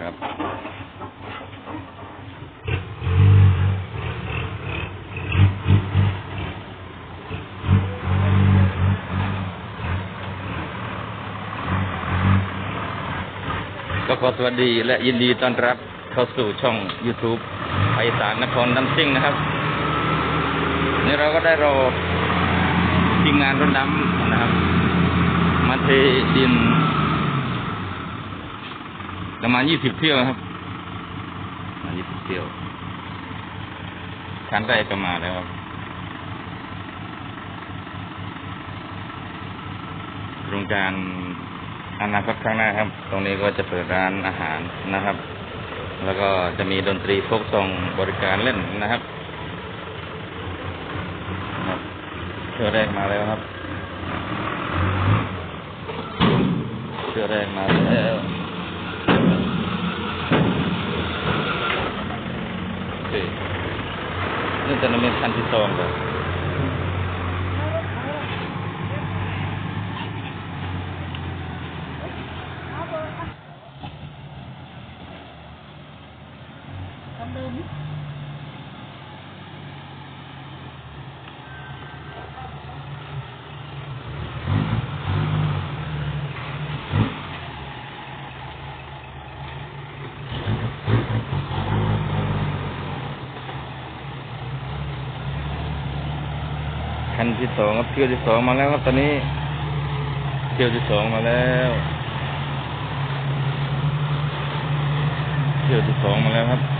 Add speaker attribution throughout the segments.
Speaker 1: ครับ ก็ขอสวัสดีและยินดีต้อนรับเข้าสู่ช่อง YouTube ไพศาลนครน้ำซิ่งนะครับนี่เราก็ได้รอทีมงานรถดำนะครับ มาเทดิน ประมาณยี่สิบเที่ยวครับประมาณยี่สิบเที่ยวคันแรกก็มาแล้วครับโครงการอนาคตข้างหน้าครับ ตรงนี้ก็จะเปิดร้านอาหารนะครับ แล้วก็จะมีดนตรีโฟกซองบริการเล่นนะครับครับเที่ยวแรกมาแล้วครับเที่ยวแรกมาแล้ว โอเคนี่จะเป็น คันที่สองครับคันที่สองครับเที่ยวที่สองมาแล้วครับตอนนี้ เที่ยวที่สองมาแล้ว เที่ยวที่สองมาแล้วครับ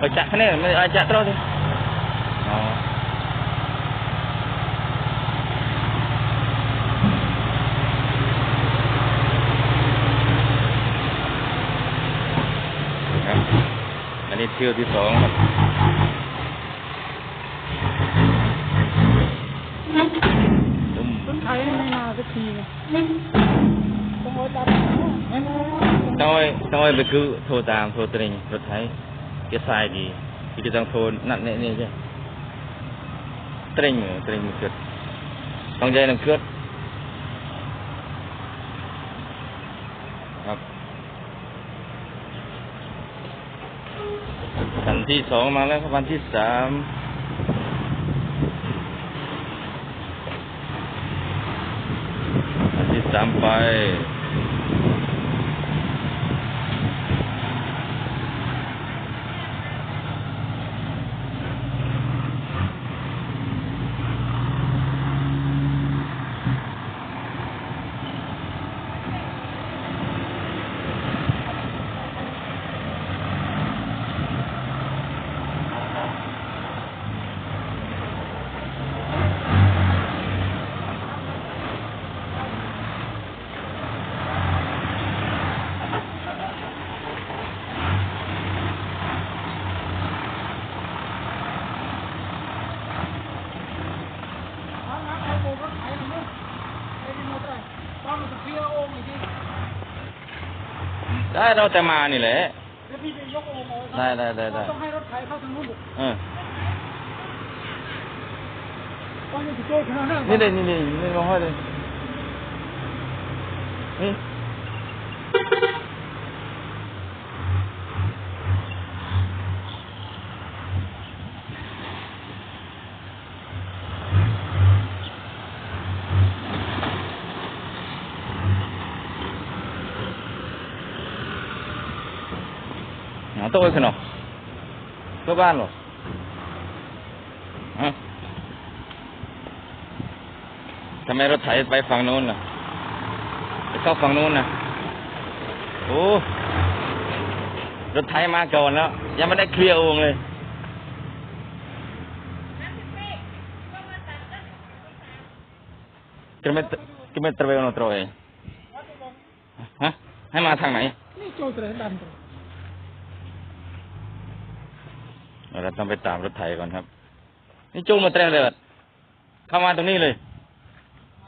Speaker 1: Ajak ni, ajak terus tu. Oh.ครับอันนี้เที่ยวที่สองครับ ตึม
Speaker 2: รถไถไม่มาสักทีไงต้องเอาจับไม่มา
Speaker 1: ต้องឲ្យต้องឲ្យវាគឺโทรតាមโทรត្រេងរត់ហើយគេសាយទីពីគេต้องโทรណាត់នេះនេះ biasa lagi. Kita telefon nak ni ni je. Tering, tering ket. Tang jaya nak ket. ครับวันที่สองมาแล้วครับวันที่สามวันที่สามไป
Speaker 2: ได้เรา
Speaker 1: แต่มานี่แหละ
Speaker 2: เดี๋ยวพี่จะยกโอ่งออก
Speaker 1: ได้ได้ได้ได้
Speaker 2: ต้องให้รถไถเข้าทางนู้นลูก
Speaker 1: เออ
Speaker 2: ต้องยังติดโจ้ขนาดนั้น
Speaker 1: นี่เลยนี่เลยนี่ลองให้เลยนี่ หาตัวไว้ขนมเพื่อบ้านหรอทำไมรถไถไปฝั่งนู้นล่ะไปเข้าฝั่งนู้นน่ะโอ้รถไถมาก่อนแล้ว ยังไม่ได้เคลียร์โองเลยจะไม่จะไม่ตระเวนเอาตระเองฮะให้มาทางไหน
Speaker 2: นี่โจ้เตะดันตัว
Speaker 1: เราต้องไปตามรถไถก่อนครับ นี่จูงมาเตรเลยเข้ามาตรงนี้เลย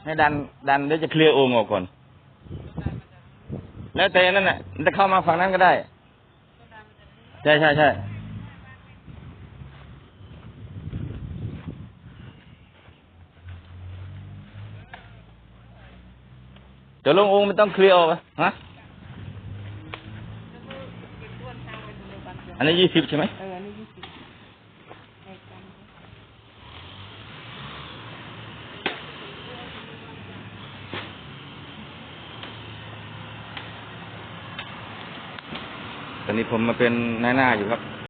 Speaker 1: ให้ดัน ดันเดี๋ยวจะเคลียร์โอ่งออกก่อน แล้วแต่นั่นน่ะมันจะเข้ามาฝั่งนั้นก็ได้ ใช่ใช่ใช่เดี๋ยวลงองค์มันต้องเคลียร์ออกอะฮะอันนี้ยี่สิบใช่ไหม
Speaker 3: เอออันนี้ยี่สิบใส่กัน
Speaker 1: ตอน นี้ผมมาเป็นนายหน้าอยู่ครับ